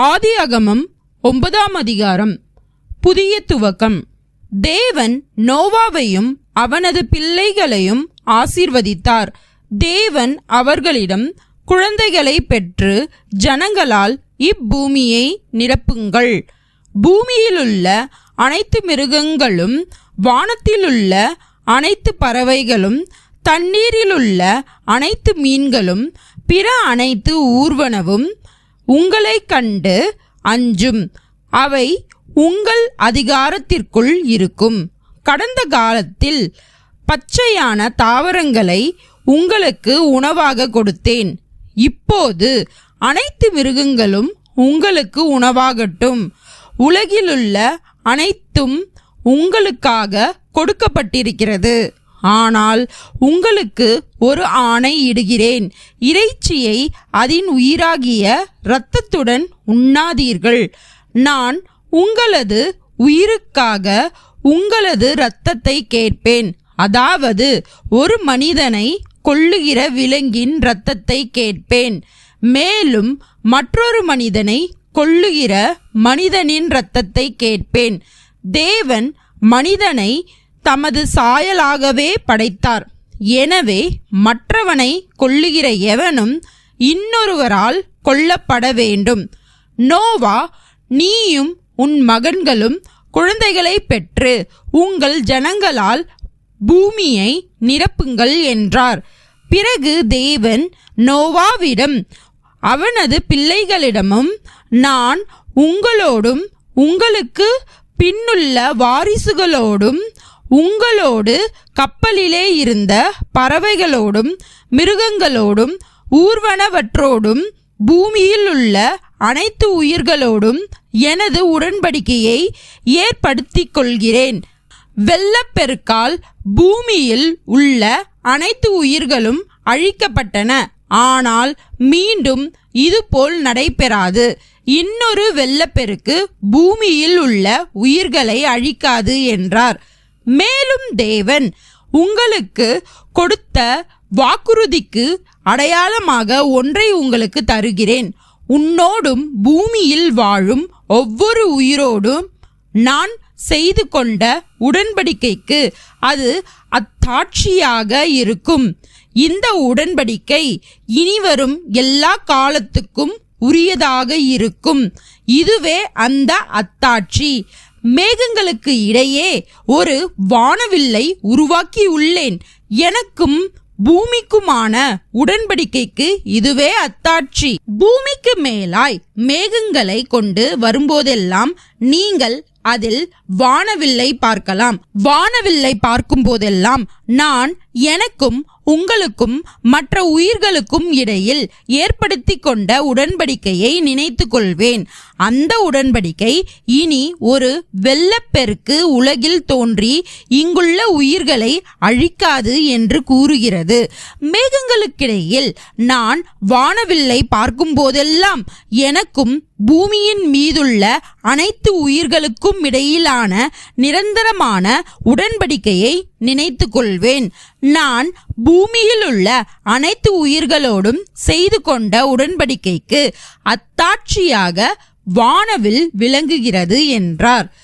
ஆதி அகமம் ஒன்பதாம் அதிகாரம். புதிய துவக்கம். தேவன் நோவாவையும் அவனது பிள்ளைகளையும் ஆசீர்வதித்தார். தேவன் அவர்களிடம் குழந்தைகளை பெற்று ஜனங்களால் இப்பூமியை நிரப்புங்கள். பூமியிலுள்ள அனைத்து மிருகங்களும் வானத்திலுள்ள அனைத்து பறவைகளும் தண்ணீரிலுள்ள அனைத்து மீன்களும் பிற அனைத்து ஊர்வனவும் உங்களை கண்டு அஞ்சும். அவை உங்கள் அதிகாரத்திற்குள் இருக்கும். கடந்த காலத்தில் பச்சையான தாவரங்களை உங்களுக்கு உணவாக கொடுத்தேன். இப்போது அனைத்து மிருகங்களும் உங்களுக்கு உணவாகட்டும். உலகிலுள்ள அனைத்தும் உங்களுக்காக கொடுக்கப்பட்டிருக்கிறது. ஆனால் உங்களுக்கு ஒரு ஆணை இடுகிறேன். இறைச்சியை அதன் உயிராகிய இரத்தத்துடன் உண்ணாதீர்கள். நான் உங்களது உயிருக்காக உங்களது இரத்தத்தை கேட்பேன். அதாவது ஒரு மனிதனை கொள்ளுகிற விலங்கின் இரத்தத்தை கேட்பேன். மேலும் மற்றொரு மனிதனை கொள்ளுகிற மனிதனின் இரத்தத்தை கேட்பேன். தேவன் மனிதனை தமது சாயலாகவே படைத்தார். எனவே மற்றவனை கொல்லுகிற எவனும் இன்னொருவரால் கொல்லப்பட வேண்டும். நோவா நீயும் உன் மகன்களும் குழந்தைகளை பெற்று உங்கள் ஜனங்களால் பூமியை நிரப்புங்கள் என்றார். பிறகு தேவன் நோவாவிடம் அவனது பிள்ளைகளிடமும் நான் உங்களோடும் உங்களுக்கு பின்னுள்ள வாரிசுகளோடும் உங்களோடு கப்பலிலே இருந்த பறவைகளோடும் மிருகங்களோடும் ஊர்வனவற்றோடும் பூமியில் உள்ள அனைத்து உயிர்களோடும் எனது உடன்படிக்கையை ஏற்படுத்திக் கொள்கிறேன் வெள்ளப்பெருக்கால் பூமியில் உள்ள அனைத்து உயிர்களும் அழிக்கப்பட்டன. ஆனால் மீண்டும் இதுபோல் நடைபெறாது. இன்னொரு வெள்ளப்பெருக்கு பூமியில் உள்ள உயிர்களை அழிக்காது என்றார். மேலும் தேவன் உங்களுக்கு கொடுத்த வாக்குறுதிக்கு அடையாளமாக ஒன்றை உங்களுக்கு தருகிறேன். உன்னோடும் பூமியில் வாழும் ஒவ்வொரு உயிரோடும் நான் செய்து கொண்ட உடன்படிக்கைக்கு அது அத்தாட்சியாக இருக்கும். இந்த உடன்படிக்கை இனிவரும் எல்லா காலத்துக்கும் உரியதாக இருக்கும். இதுவே அந்த அத்தாட்சி. மேகங்களுக்கு இடையே ஒரு வானவில்லை உருவாக்கியுள்ளேன் எனக்கும் பூமிக்குமான உடன்படிக்கைக்கு இதுவே அத்தாட்சி. பூமிக்கு மேலாய் மேகங்களை கொண்டு வரும்போதெல்லாம் நீங்கள் அதில் வானவில்லை பார்க்கலாம். வானவில்லை பார்க்கும் போதெல்லாம் நான் எனக்கும் உங்களுக்கும் மற்ற உயிர்களுக்கும் இடையில் ஏற்படுத்தி கொண்ட உடன்படிக்கையை நினைத்து கொள்வேன். அந்த உடன்படிக்கை இனி ஒரு வெள்ளப்பெருக்கு உலகில் தோன்றி இங்குள்ள உயிர்களை அழிக்காது என்று கூறுகிறது. மேகங்களுக்கிடையில் நான் வானவில்லை பார்க்கும் போதெல்லாம் எனக்கும் பூமியின் மீதுள்ள அனைத்து உயிர்களுக்கும் இடையிலான நிரந்தரமான உடன்படிக்கையை நினைத்து கொள்வேன் நான் பூமியில் உள்ள அனைத்து உயிர்களோடும் செய்து கொண்ட உடன்படிக்கைக்கு அத்தாட்சியாக வானவில் விளங்குகிறது என்றார்.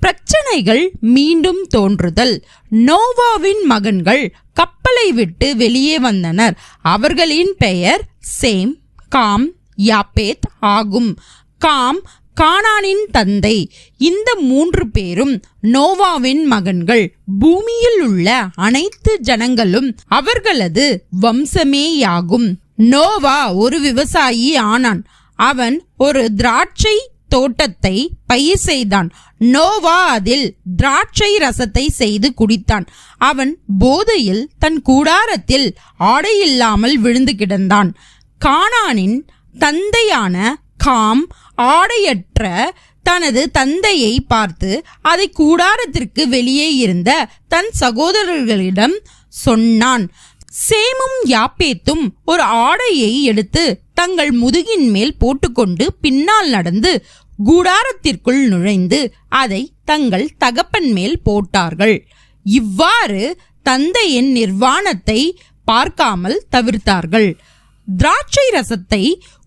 பிரச்சனைகள் மீண்டும் தோன்றுதல். நோவாவின் மகன்கள் கப்பலை விட்டு வெளியே வந்தனர். அவர்களின் பெயர் சேம் காம் யாப்பேத் ஆகும். காம் கானானின் தந்தை. இந்த மூன்று பேரும் நோவாவின் மகன்கள். பூமியில் உள்ள அனைத்து ஜனங்களும் அவர்களது வம்சமேயாகும். நோவா ஒரு விவசாயி ஆனான். அவன் ஒரு திராட்சை தோட்டத்தை பயிர் செய்தான். நோவா அதில் திராட்சை ரசத்தை செய்து குடித்தான். அவன் போதையில் தன் கூடாரத்தில் ஆடையில்லாமல் விழுந்து கிடந்தான். கானானின் தந்தையான காம் ஆடையற்ற தனது தந்தையை பார்த்து அதை கூடாரத்திற்கு வெளியே இருந்த தன் சகோதரர்களிடம் சொன்னான். சேமும் யாப்பேத்தும் ஒரு ஆடையை எடுத்து தங்கள் முதுகின் மேல் போட்டுக்கொண்டு பின்னால் நடந்து கூடாரத்திற்குள் நுழைந்து அதை தங்கள் தகப்பன் மேல் போட்டார்கள். இவ்வாறு தந்தையின் நிர்வாணத்தை பார்க்காமல் தவிர்த்தார்கள். திராட்சை ரசத்தை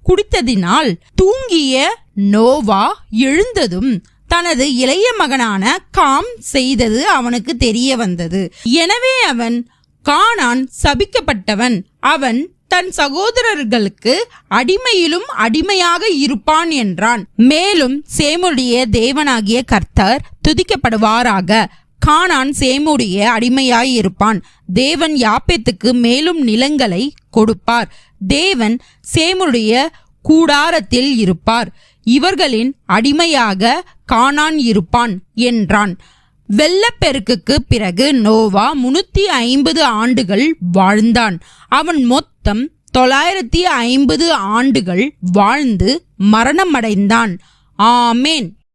குடித்ததினால் தூங்கிய நோவா எழுந்ததும் தனது இளைய மகனான காம் செய்தது அவனுக்கு தெரிய வந்தது. எனவே அவன் கானான் சபிக்கப்பட்டவன். அவன் தன் சகோதரர்களுக்கு அடிமையிலும் அடிமையாக இருப்பான் என்றான். மேலும் சேமுடைய தேவனாகிய கர்த்தர் துதிக்கப்படுவாராக. கானான் சேமுடைய அடிமையாயிருப்பான் தேவன் யாப்பேத்துக்கு மேலும் நிலங்களை கொடுப்பார். தேவன் சேமுடைய கூடாரத்தில் இருப்பார். இவர்களின் அடிமையாக கானான் இருப்பான் என்றான். வெள்ளப்பெருக்குக்கு பிறகு நோவா முன்னூத்தி ஐம்பது ஆண்டுகள் வாழ்ந்தான். அவன் மொத்தம் தொள்ளாயிரத்தி ஐம்பது ஆண்டுகள் வாழ்ந்து மரணமடைந்தான். ஆமேன்.